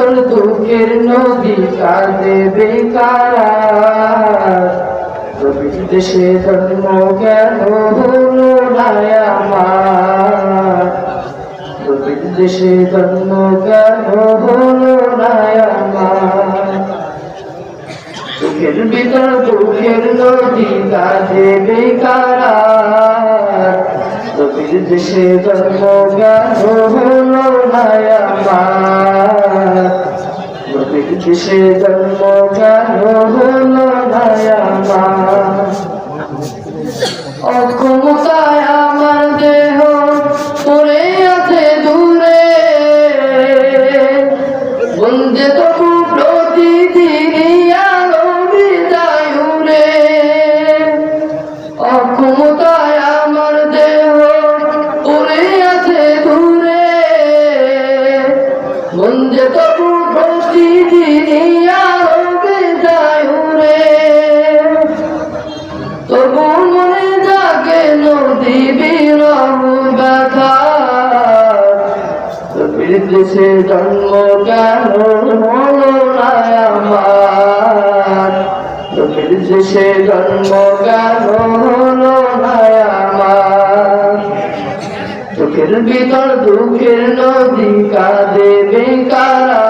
ভিতর দুঃখের নদী কাঁদে বেকারা। দেশে জন্ম কেন দেশে জন্ম কেন ভিতর দুঃখের নদী কাঁদে বেকারা। দেশে জন্ম কেন হলো আমার? দেশে জন্ম কেন হলো অক্ষমতায় আমার দেহ পড়ে আছে দূরে। বন্ধে তবু প্রতিদিনই আলো বিদায় উড়ে দেশে জন্ম কেন হলো আমার? দেশে জন্ম কেন চোখের ভিতর দুঃখের নদী কাঁদে বেকারা।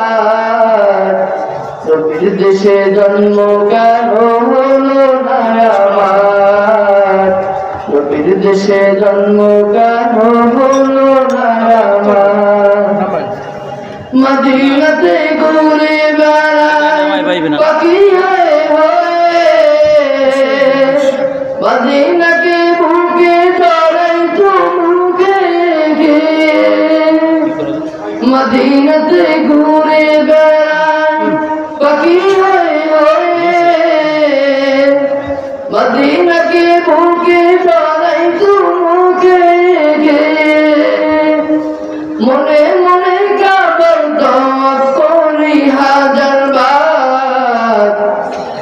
রবির দেশে জন্ম কেন আমার? দেশে জন্ম কেন না আমার? মদিনাতে ঘুরে না। পাখি হয়ে মদিনাকে বুকে ধরাই চুমুকে মদিনাতে ঘুরে বেড়ায় পাখি হয়ে মদিনাকে বুকে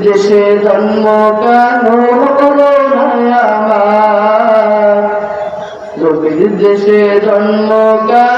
দেশে জন্ম হলো না আমার। দেশে জন্ম কেন